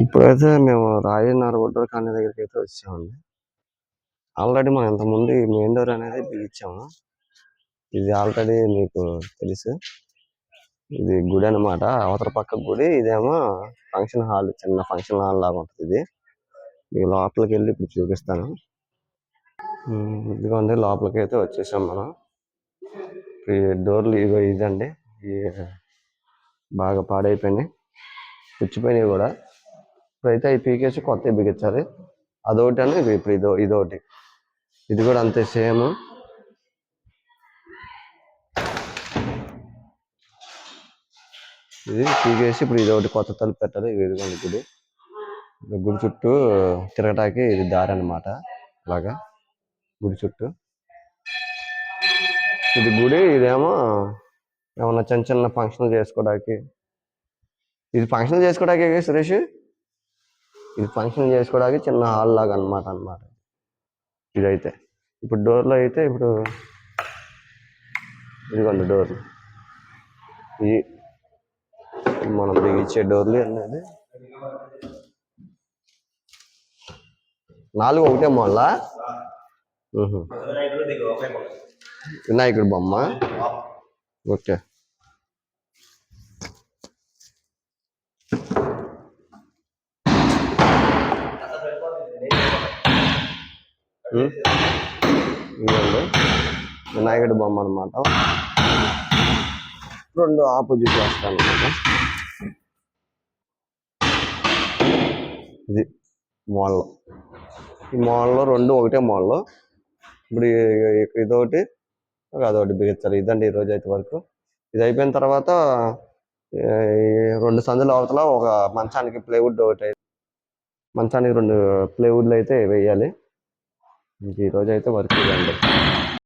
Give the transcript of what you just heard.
ఇప్పుడైతే మేము రాజన్నర గుడ్డల కాలనీ దగ్గరికి అయితే వచ్చామండి. ఆల్రెడీ మనం ఇంతకుముందు ఈ మెయిన్ డోర్ అనేది బిగించాము. ఇది ఆల్రెడీ మీకు తెలుసు. ఇది గుడి అన్నమాట. అవతల పక్క గుడి ఇదేమో ఫంక్షన్ హాల్ చిన్న ఫంక్షన్ హాల్ లాగా ఉంటుంది ఇది. మీకు లోపలికి వెళ్ళి ఇప్పుడు చూపిస్తాను. ఇదిగోండి లోపలికి అయితే వచ్చేసాం మనం. ఈ డోర్లు ఇగో ఇదండి. ఈ బాగా పాడైపోయినాయి పుచ్చిపోయినాయి కూడా. ఇప్పుడైతే అవి పీకేసి కొత్తవి బిగించాలి. అదొకటి అని ఇది ఇప్పుడు ఇదో ఇదొకటి. ఇది కూడా అంతే సేమ్. ఇది పీకేసి ఇప్పుడు ఇదొకటి కొత్త తలుపు పెట్టాలి. ఇదిగోండి గుడి గుడి చుట్టూ తిరగటానికి ఇది దారి అనమాట అలాగా? గుడి చుట్టూ. ఇది గుడి ఇదేమో ఏమన్నా చిన్న చిన్న ఫంక్షన్లు చేసుకోవడానికి ఇది ఫంక్షన్ చేసుకోవడానికి సురేష్? ఇది ఫంక్షన్ చేసుకోవడానికి చిన్న హాల్ లాగా అన్నమాట అన్నమాట. ఇదైతే. ఇప్పుడు డోర్లో అయితే ఇప్పుడు ఇదిగోండి డోర్లు ఈ మనం బిగించే డోర్లు అనేది నాలుగు ఒకటే మొల్ల? వినాయకుడు బొమ్మ. ఓకే. ఉమ్. వినాయకుడి బొమ్మ అనమాట రెండు ఆపోజిట్ వేస్తాను అనమాట ఇది మాల్లో. ఈ మాల్లో రెండు ఒకటే మాల్లో. ఇప్పుడు ఇదొకటి అదొకటి బిగించాలి. ఇదండి ఈ అయితే వరకు. ఇది అయిపోయిన తర్వాత రెండు సందుల అవతల ఒక మంచానికి ప్లేవుడ్ ఒకటి మంచానికి రెండు ప్లేవుడ్లు అయితే వేయాలి. ఇంక ఈరోజు అయితే వర్క్ ఇదండి.